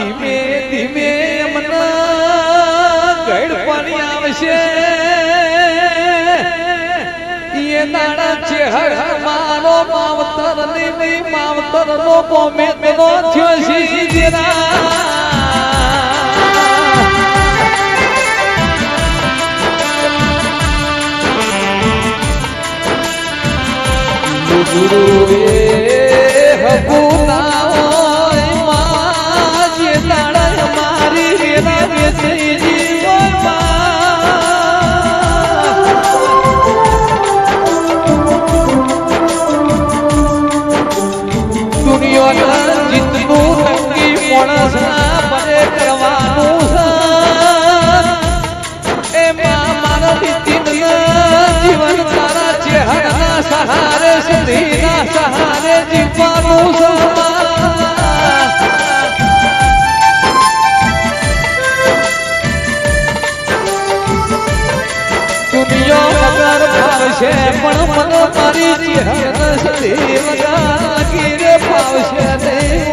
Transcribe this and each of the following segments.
ધીમે ધીમે મને ગળ પાણી આવશે. એ દાડા હર મારો માવતરની માવતર નો પોમે તેનો થયો છે જેના ગુરુએ દુનિયા વગર ભાવશે પણ મન મારી ચેહરા સદી વગર ગીરે ભાવશે નહીં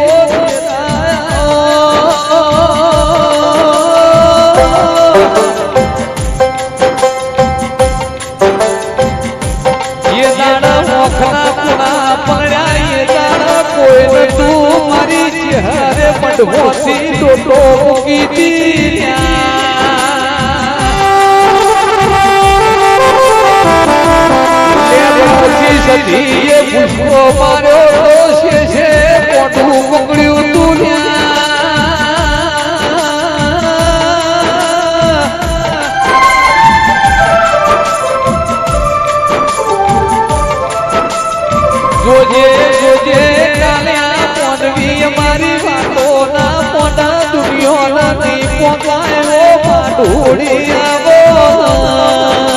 પછી સતીએ પુષ્પો માર્યો તો છે છે મોટું પકડ્યું તું જોજે જોજે, કાલ્યા પોનવી અમારી વાતો ના પોના દુનિયો નથી પોકાયો પાડોડી આવો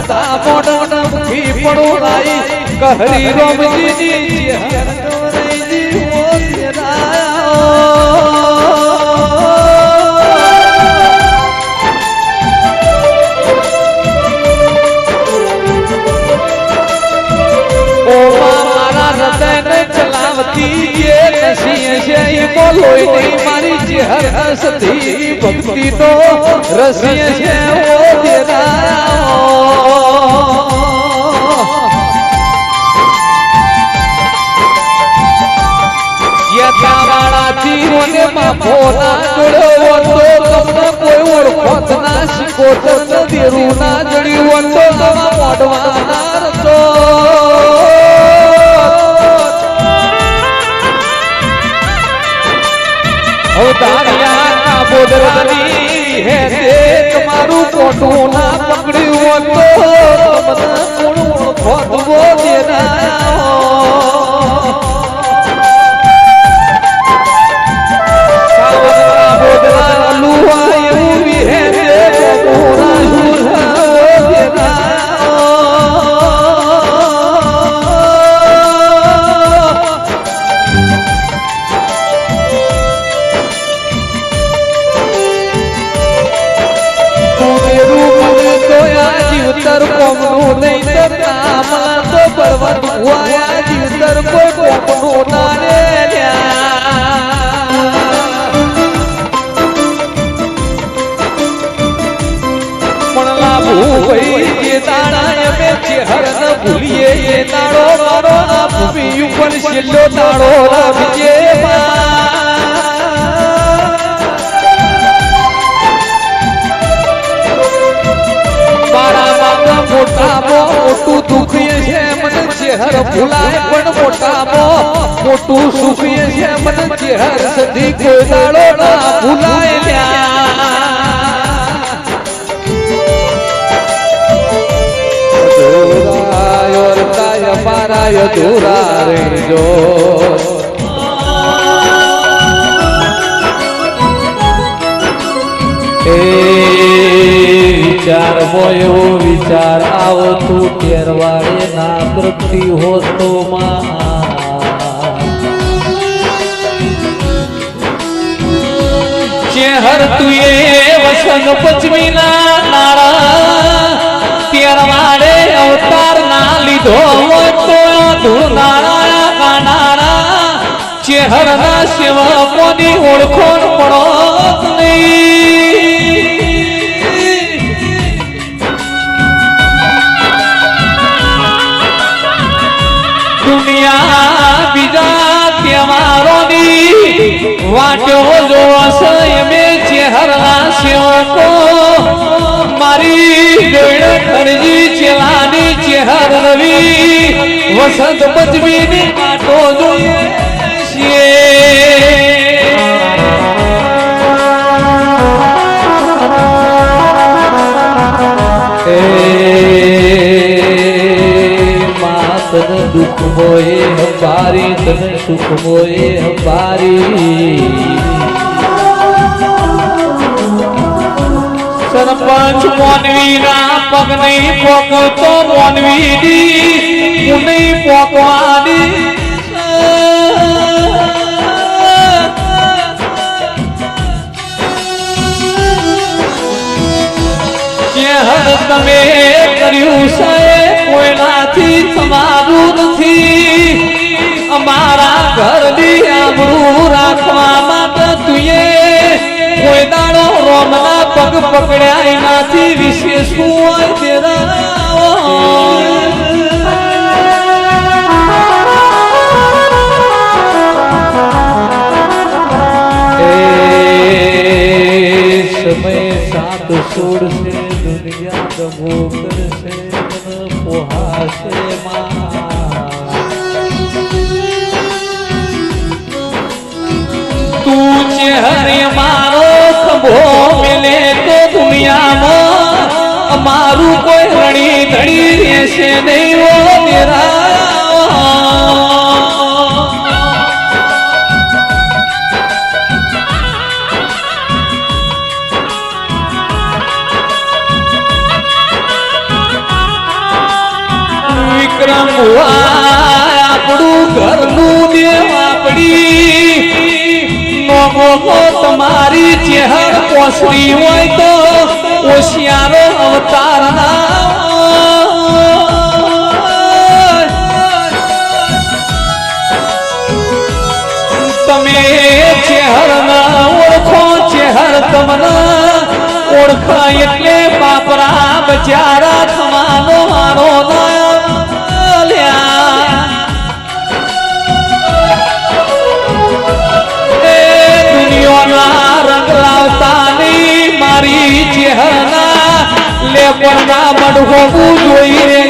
માતા મોડણ મુખી પડું રાઈ કહરી રોમજીની હર ગવરાઈજી ઓ તેરા ઓ મારા હૃદયને ચલાવતી એ નસી છે ઈ બોલોય નહીં મારી ચહેર સતી ભક્તિ તો રસીએ છે ના શીખો તો દેરું ના જડી તો તમા મોઢવાના રતો અવતારિયા બોદરાની હે તે તમારું કોટું ના પકડ્યું તો તમને હુઆયા જીવતર કોઈ કોપનું તારે ભૂલીએ, એ તાળો મારો આ ભૂમિ ઉપર છેલ્લો તાળો રાખજે મોટામાં મોટું દુઃખ છે ચેહર ભૂલાય પણ મોટામો મોટું સુખી છે, મન ચેહર સધી કોઈ દાડો ના ભૂલાય લ્યા. પારાય દુરા રેજો એ વિચારમાં એવો વિચાર. આવો તું કેરવાડે ના તૃપ્તિ હોતો માં ચેહર તુએ વસંગ પચમી ના નાળા. તેરવાડે અવતાર ના લીધો તો ધૂળ નાળા. કાનાળા ચેહર ના શિવ મોદી ઓળખો પડો. ચહેરા સેવકો મારી ગણ ખરજી ચેલાની ચહેર રવિ, વસંત પંચમીની વાટો જોઈએ એ માં દુઃખ મોએ હંભારી, તને સુખ મોએ હંભારી. સરપંચ મોનવી ના પગ નહીં પોકતો મોનવી દી હું પોકવાની તમે પગ પકડ્યા એનાથી વિશેષ શું હોય સમય સાત સોડશે દુનિયા દગો કરશે પોહાશે માં દુનિયામાં અમારું કોઈ રણી ધણી રહેશે નહીં તેરા આપણું ઘરનું દેવ આપડી તમારી ચહેર પોસરી હોય તો હોશિયારો અવતાર તમે ચેહર ના ઓળખો, ચેહર તમને ઓળખાય એટલે બાપરા બચારા તમારો મારો ના. લાવતાની ના ચેહરના લેપણના મડહોવું જોઈ રે